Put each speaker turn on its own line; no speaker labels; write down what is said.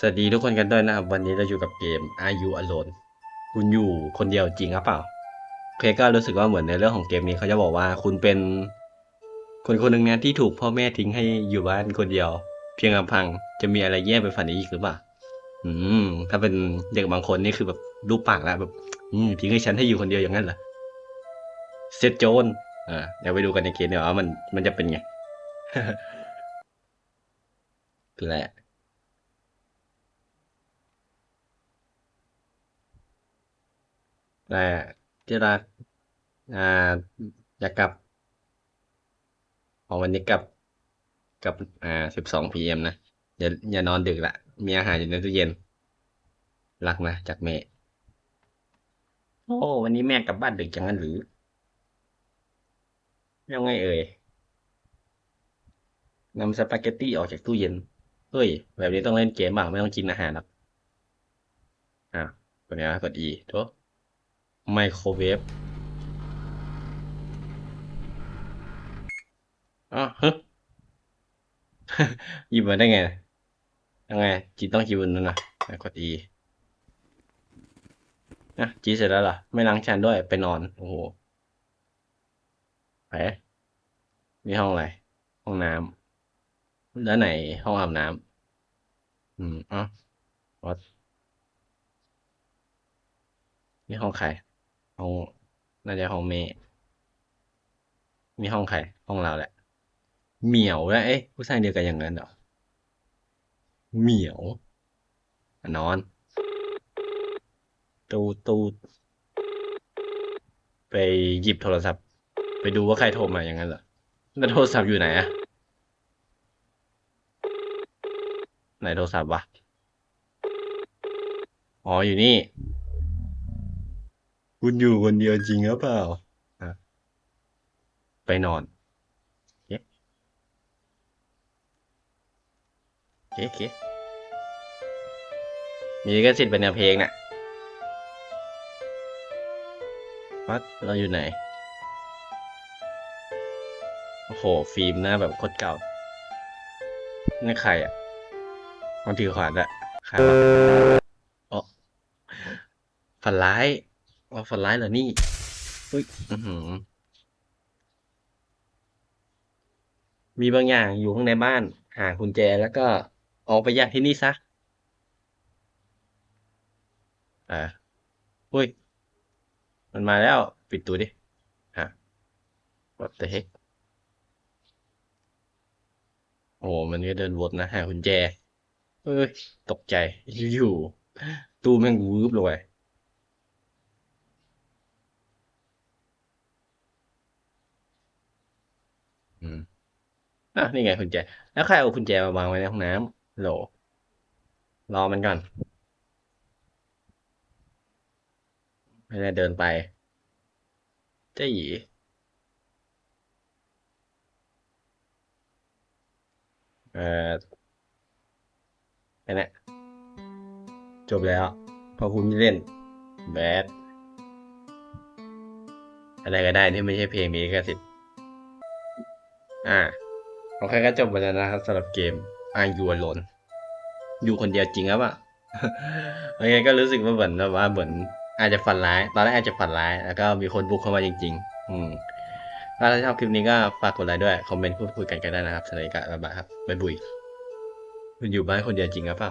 สวัสดีทุกคนกันด้วยนะครับ วันนี้เราอยู่กับเกม Are You Alone คุณอยู่คนเดียวจริงหรือเปล่าเคก็รู้สึกว่าเหมือนในเรื่องของเกมนี้เขาจะบอกว่าคุณเป็น คนคนหนึ่งนี่ยที่ถูกพ่อแม่ทิ้งให้อยู่บ้านคนเดียว เพียงลำพังจะมีอะไรแย่ไปฝันอีกหรือเปล่าอืม ถ้าเป็นเด็กบางคนนี่คือแบบรูปปากแล้วแบบอืมทิ้งให้ฉันให้อยู่คนเดียวอย่างนั้นเหรอเซตโจนอ่าเดี๋ยวไปดูกันในเกมเดี๋ยวว่ามันมันจะเป็นไงแหละ แต่ที่รักอ่าอยากกลับขอ๋อวันนี้กลับกลับอ่าสิบสองพีเอ็มนะอย่าอย่านอนดึกละมีอาหารอยู่ในตู้เย็น รักนะจากแม่ โอ้วันนี้แม่กลับบ้านดึกจังนั้นหรือยังไงเอ่ยนำสปาเกตตี้ออกจากตู้เย็น เฮ้ย แบบนี้ต้องเล่นเกมเปล่าไม่ต้องกินอาหารหรอกอะกดนี้นะกด E โถ ไมโครเวฟอ๋อฮึหยิบมาได้ไง ยังไง จีต้องจีบนนั้นนะอะกด E นะจีเสร็จแล้วเหรอไม่ล้างจานด้วย ไปนอน โอ้โหไปนี่ห้องอะไร ห้องน้ำแล้วไหน ห้องอาบน้ำอืมอ๋อวัดนี่ห้องใคร ห้องน่าจะห้องเมย์มีห้องใคร ห้องเราแหละ เหมียวแล้วเอ๊ะผู้ชายเดียวกันอย่างนั้นเหรอเหมียวนอน ตูตูไปหยิบโทรศัพท์ ไปดูว่าใครโทรมาอย่างนั้นเหรอแล้วโทรศัพท์อยู่ไหนอะไหนโทรศัพท์วะ อ๋อ อยู่นี่ คุณอยู่คนเดียวจริงหรือเปล่าอะไปนอนเอ๊ะเอ๊ะเอ๊ะมีลิขสิทธิ์เป็นแนวเพลงน่ะวัดเราอยู่ไหน โอ้โห ฟิล์มหน้าแบบโคตรเก่านี่ใครอะ มันถือขวานอะใครวะอ๋อฝันร้าย ว่าฝันร้ายเหรอนี่อุ้ยอือหือมีบางอย่างอยู่ข้างในบ้าน หากุญแจแล้วก็ออกไปจากที่นี่ซะอ่าอุ้ย มันมาแล้ว ปิดตัวดิฮะ what the heck โอ้มันก็เดินวนนะ หากุญแจเอ้ย ตกใจ อยู่ๆ ตู้แม่งวืบลงไป อะนี่ไงกุญแจ แล้วใครเอากุญแจมาวางไว้ในห้องน้ำโหล รอมันก่อนไม่ได้เดินไปเจ้าหยีเอ่อไปนะจบแล้ว พอคุณเล่น แบดอะไรก็ได้ที่ไม่ใช่เพลงนี้ก็สิทธิ์อ่า โอเคก็จบไปแล้วนะครับสำหรับเกม Are You Alone อยู่คนเดียวจริงครับอะโอเคก็รู้สึกว่าเหมือนแบบว่าเหมือนอาจจะฝันร้าย ตอนแรกอาจจะฝันร้าย แล้วก็มีคนบุกเข้ามาจริง ๆ อืมถ้าชอบคลิปนี้ก็ฝากกดไลค์ด้วย คอมเมนต์พูดคุยกันกันได้นะครับสวัสดีครับบ๊ายบายครับบ๊ายบุยคุณอยู่บ้านคนเดียวจริงครับป่ะ